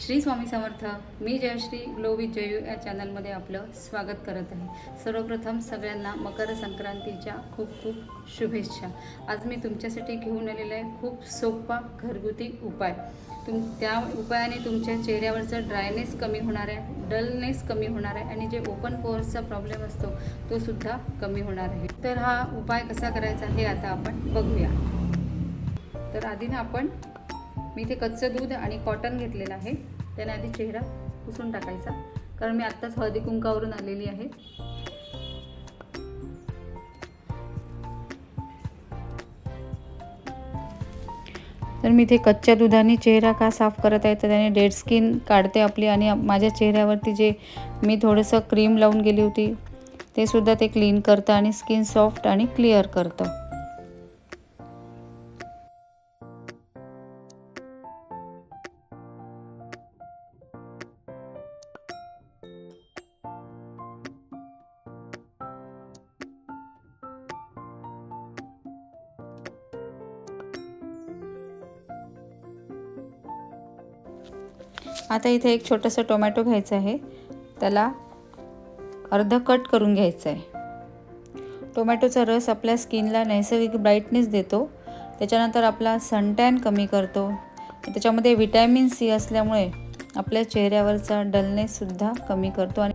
श्री स्वामी समर्थ मी Jayashree glow with Jayu या चॅनलमध्ये आपलं स्वागत करत आहे. सर्वप्रथम सगळ्यांना मकर संक्रांतीच्या खूप खूप शुभेच्छा. आज मी तुमच्यासाठी घेऊन आलेला आहे खूप सोपा घरगुती उपाय. तुम त्या उपायाने तुमच्या चेहऱ्यावरचं ड्रायनेस कमी होणार आहे डलनेस कमी होणार आहे आणि जे ओपन पोर्सचा प्रॉब्लेम असतो तो सुद्धा कमी होणार आहे. तर हा उपाय कसा करायचा हे आता आपण बघूया. तर आधी ना आपण मी इथे कच्चं दूध आणि कॉटन घेतलेलं आहे. त्याने आधी चेहरा पुसून टाकायचा. कारण मी आत्ताच हळदी कुंकावरून आलेली आहे. तर मी इथे कच्च्या दुधाने चेहरा का साफ करत आहे तर त्याने डेड स्किन काढते आपली आणि माझ्या चेहऱ्यावरती जे मी थोडंसं क्रीम लावून गेली होती ते सुद्धा ते क्लीन करतं आणि स्किन सॉफ्ट आणि क्लिअर करतं. आता इथे एक छोटंसं टोमॅटो घ्यायचं आहे. त्याला अर्धं कट करून घ्यायचं आहे. टोमॅटोचा रस आपल्या स्किनला नैसर्गिक ब्राईटनेस देतो. त्याच्यानंतर आपला सनटॅन कमी करतो. त्याच्यामध्ये व्हिटॅमिन सी असल्यामुळे आपल्या चेहऱ्यावरचा डलनेससुद्धा कमी करतो आणि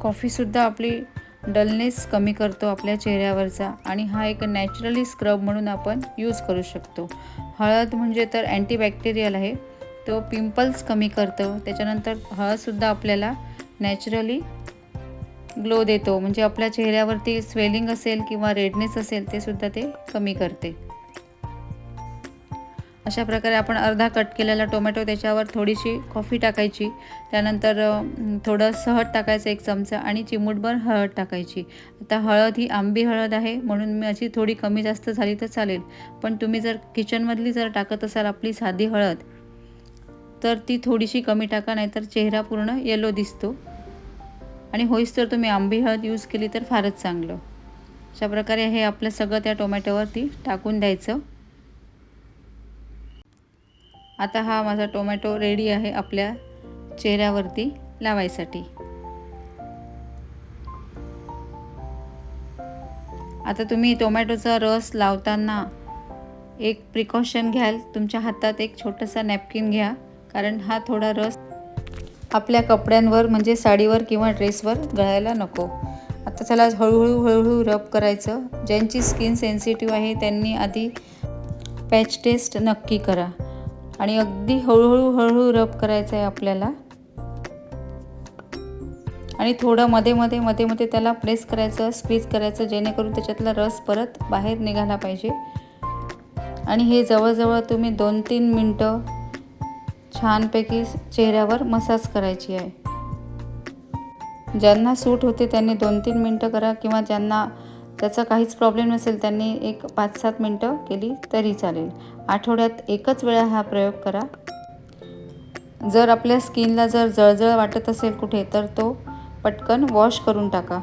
कॉफीसुद्धा आपली डलनेस कमी करतो आपल्या चेहऱ्यावरचा आणि हा एक नॅचरली स्क्रब म्हणून आपण यूज करू शकतो. हळद म्हणजे तर अँटीबॅक्टेरियल आहे. तो पिंपल्स कमी करतं. त्याच्यानंतर हळदसुद्धा आपल्याला नॅचरली ग्लो देतो. म्हणजे आपल्या चेहऱ्यावरती स्वेलिंग असेल किंवा रेडनेस असेल ते सुद्धा ते कमी करते. अशा प्रकारे आपण अर्धा कट केलेला टोमॅटो त्याच्यावर थोडीशी कॉफी टाकायची. त्यानंतर थोडं सहट टाकायचं एक चमचा आणि चिमूटभर हळद टाकायची. आता हळद ही आंबी हळद आहे म्हणून मी अशी थोडी कमी जास्त झाली तर चालेल. पण तुम्ही जर किचनमधली जर टाकत असाल आपली साधी हळद तर ती थोडीशी कमी टाका नाहीतर चेहरा पूर्ण येलो दिसतो. आणि होईस तर तुम्ही आंबी हळद यूज केली तर फारच चांगलं. अशा प्रकारे हे आपलं सगळं त्या टोमॅटोवरती टाकून द्यायचं. आता हा माझा टोमॅटो रेडी आहे आपल्या चेहऱ्यावरती लावायसाठी. आता तुम्ही टोमॅटोचा रस लावताना एक प्रिकॉशन घ्याल. तुमच्या हातात एक छोटंसं नॅपकिन घ्या. कारण हा थोडा रस आपल्या कपड्यांवर म्हणजे साडीवर किंवा ड्रेसवर गळायला नको. आता त्याला हळूहळू हळूहळू रब करायचं. ज्यांची स्किन सेन्सिटिव्ह आहे त्यांनी आधी पॅच टेस्ट नक्की करा. आणि अगदी हळूहळू हळूहळू रब करायचं आहे आपल्याला. आणि थोडं मध्ये मध्ये मध्ये मध्ये त्याला प्रेस करायचं स्क्वीज करायचं जेणेकरून त्याच्यातला रस परत बाहेर निघाला पाहिजे. आणि हे जवळजवळ तुम्ही दोन तीन मिनटं छानपैकी चेहऱ्यावर मसाज करायची आहे. ज्यांना सूट होते त्यांनी दोन तीन मिनटं करा किंवा ज्यांना त्याचा काहीच प्रॉब्लेम नसेल त्यांनी एक पाच सात मिनटं केली तरी चालेल. आठवड्यात एकच वेळा हा प्रयोग करा. जर आपल्या स्किनला जर जळजळ वाटत असेल कुठे तर तो पटकन वॉश करून टाका.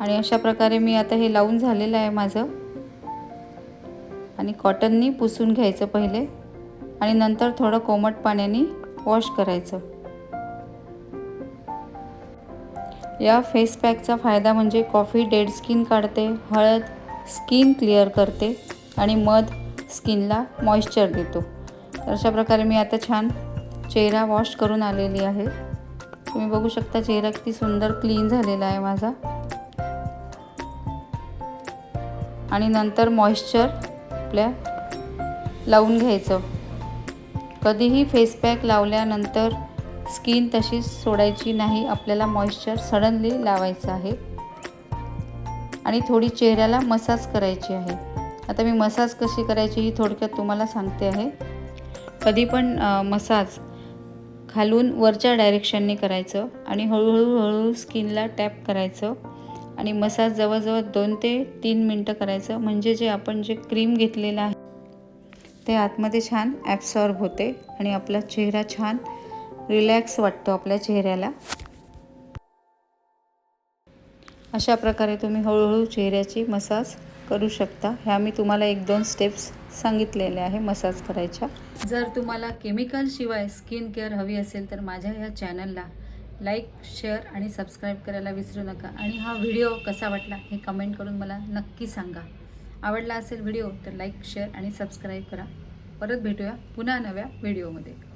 आणि अशा प्रकारे मी आता हे लावून झालेलं आहे माझं. आणि कॉटननी पुसून घ्यायचं पहिले. आणि नंतर थोडं कोमट पाण्याने वॉश करायचं. या फेस पॅकचा फायदा म्हणजे कॉफी डेड स्किन काढते हळद स्किन क्लिअर करते आणि मध स्किनला मॉइश्चर देतो. तर अशा प्रकारे मी आता छान चेहरा वॉश करून आलेली आहे. तुम्ही बघू शकता चेहरा किती सुंदर क्लीन झालेला आहे माझा. आणि नंतर मॉइश्चर आपल्या लावून घ्यायचं. कधीही फेस पॅक लावल्यानंतर स्किन तशीच सोडायची नाही. आपल्याला मॉइश्चर सडनली लावायचं आहे. आणि थोडी चेहऱ्याला मसाज करायची आहे. आता मी मसाज कशी करायची ही थोडक्यात तुम्हाला सांगते आहे. कधी पण मसाज खालून वरच्या डायरेक्शनने करायचं आणि हळूहळू हळूहळू स्किनला टॅप करायचं आणि मसाज जवळजवळ दोन ते तीन मिनटं करायचं. म्हणजे जे आपण जे क्रीम घेतलेलं आहे ते आतमध्ये छान ॲब्सॉर्ब होते आणि आपला चेहरा छान रिलॅक्स वाटतो आपल्या चेहऱ्याला. अशा प्रकारे तुम्ही हळूहळू चेहऱ्याची मसाज करू शकता. ह्या मी तुम्हाला एक दोन स्टेप्स सांगितलेल्या आहे मसाज करायच्या. जर तुम्हाला केमिकल शिवाय स्किन केअर हवी असेल तर माझ्या ह्या चॅनलला लाईक शेअर आणि सबस्क्राईब करायला विसरू नका. आणि हा व्हिडिओ कसा वाटला हे कमेंट करून मला नक्की सांगा. आवडला असेल व्हिडिओ तर लाईक शेअर आणि सबस्क्राईब करा. परत भेटूया पुन्हा नव्या व्हिडिओमध्ये.